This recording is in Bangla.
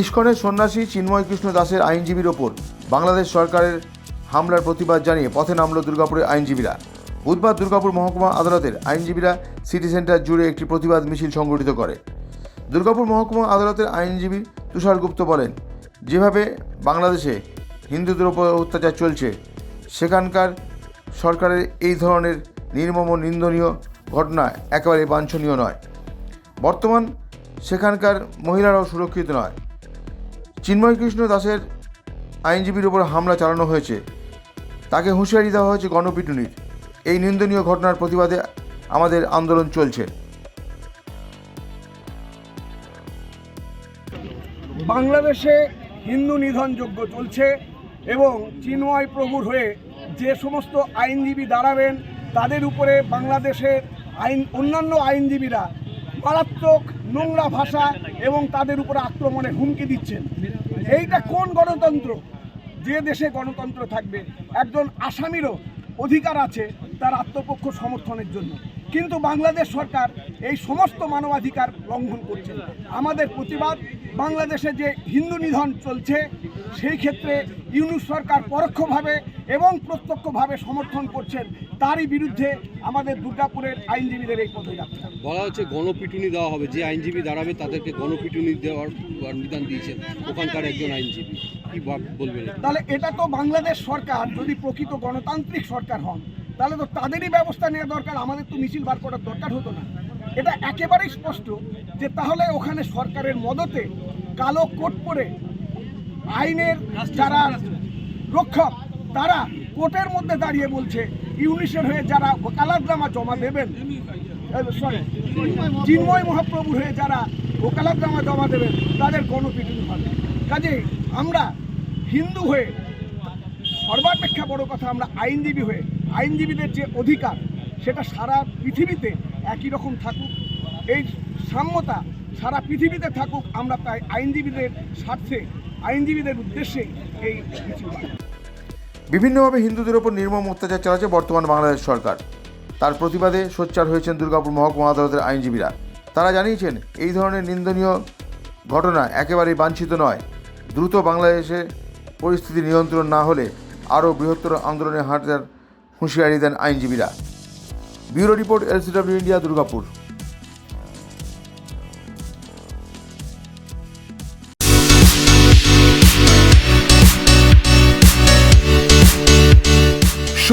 ইস্কনের সন্ন্যাসী চিন্ময় কৃষ্ণ দাসের আইনজীবীর ওপর বাংলাদেশ সরকারের হামলার প্রতিবাদ জানিয়ে পথে নামল দুর্গাপুরের আইনজীবীরা। বুধবার দুর্গাপুর মহকুমা আদালতের আইনজীবীরা সিটি সেন্টার জুড়ে একটি প্রতিবাদ মিছিল সংগঠিত করে। দুর্গাপুর মহকুমা আদালতের আইনজীবী তুষার গুপ্ত বলেন, যেভাবে বাংলাদেশে হিন্দুদের ওপর অত্যাচার চলছে, সেখানকার সরকারের এই ধরনের নির্মম নিন্দনীয় ঘটনা একেবারে বাঞ্ছনীয় নয়। বর্তমান সেখানকার মহিলারাও সুরক্ষিত নয়। চিন্ময় কৃষ্ণ দাসের আইনজীবীর ওপর হামলা চালানো হয়েছে। তাকে হুঁশিয়ারি দেওয়া হয়েছে গণপিটুনির। এই নিন্দনীয় ঘটনার প্রতিবাদে আমাদের আন্দোলন চলছে। বাংলাদেশে হিন্দু নিধনযজ্ঞ চলছে এবং চিন্ময় প্রভুর হয়ে যে সমস্ত আইনজীবী দাঁড়াবেন, তাদের উপরে বাংলাদেশের আইন, অন্যান্য আইনজীবীরা মারাত্মক নোংরা ভাষা এবং তাদের উপরে আক্রমণের হুমকি দিচ্ছেন। এইটা কোন গণতন্ত্র? যে দেশে গণতন্ত্র থাকবে, একজন আসামিরও অধিকার আছে তার আত্মপক্ষ সমর্থনের জন্য। কিন্তু বাংলাদেশ সরকার এই সমস্ত মানবাধিকার লঙ্ঘন করছে আমাদের প্রতিবাদ, বাংলাদেশে যে হিন্দু নিধন চলছে, সেই ক্ষেত্রে ইউনুস সরকার পরোক্ষভাবে এবং প্রত্যক্ষভাবে সমর্থন করছেন তারই বিরুদ্ধে আমাদের দুর্গাপুরের আইনজীবীদের এই পদযাত্রা বলা হচ্ছে গণপিটুনি দেওয়া হবে। যে আইনজীবী দাঁড়াবে তাদেরকে গণপিটুনি দেওয়ার নিদান দিয়েছেন ওখানকার একজন আইনজীবী। কি বলবেন? তাহলে এটা তো বাংলাদেশ সরকার যদি প্রকৃত গণতান্ত্রিক সরকার হন তাহলে তো তাদেরই ব্যবস্থা নেওয়া দরকার আমাদের তো মিছিল বার করার দরকার হতো না। এটা একেবারেই স্পষ্ট যে তাহলে ওখানে সরকারের মদতে কালো কোট পরে আইনের যারা রক্ষক তারা কোর্টের মধ্যে দাঁড়িয়ে বলছে ইউনিসের হয়ে যারা ওকালাতনামা জমা দেবেন সরি চিন্ময় মহাপ্রভুর হয়ে যারা ওকালাতনামা জমা দেবেন, তাদের গণপিটুনি হবে কাজে আমরা হিন্দু হয়ে, সর্বাপেক্ষা বড় কথা আমরা আইনজীবী হয়ে, আইনজীবীদের যে অধিকার, সেটা সারা পৃথিবীতে একই রকম থাকুক এই সাম্যতা সারা পৃথিবীতে থাকুক, আমরা তাই আইনজীবীদের স্বার্থে, আইনজীবীদের উদ্দেশ্যে এই করছি। বিভিন্নভাবে হিন্দুদের ওপর নির্মম অত্যাচার চালাচ্ছে বর্তমান বাংলাদেশ সরকার। তার প্রতিবাদে সোচ্চার হয়েছেন দুর্গাপুর মহকুমা আদালতের আইনজীবীরা। তারা জানিয়েছেন, এই ধরনের নিন্দনীয় ঘটনা একেবারেই বাঞ্ছিত নয়। দ্রুত বাংলাদেশে পরিস্থিতি নিয়ন্ত্রণ না হলে আরও বৃহত্তর আন্দোলনে হাঁটার হুঁশিয়ারি দেন আইনজীবীরা। Bureau report LCW India, Durgapur.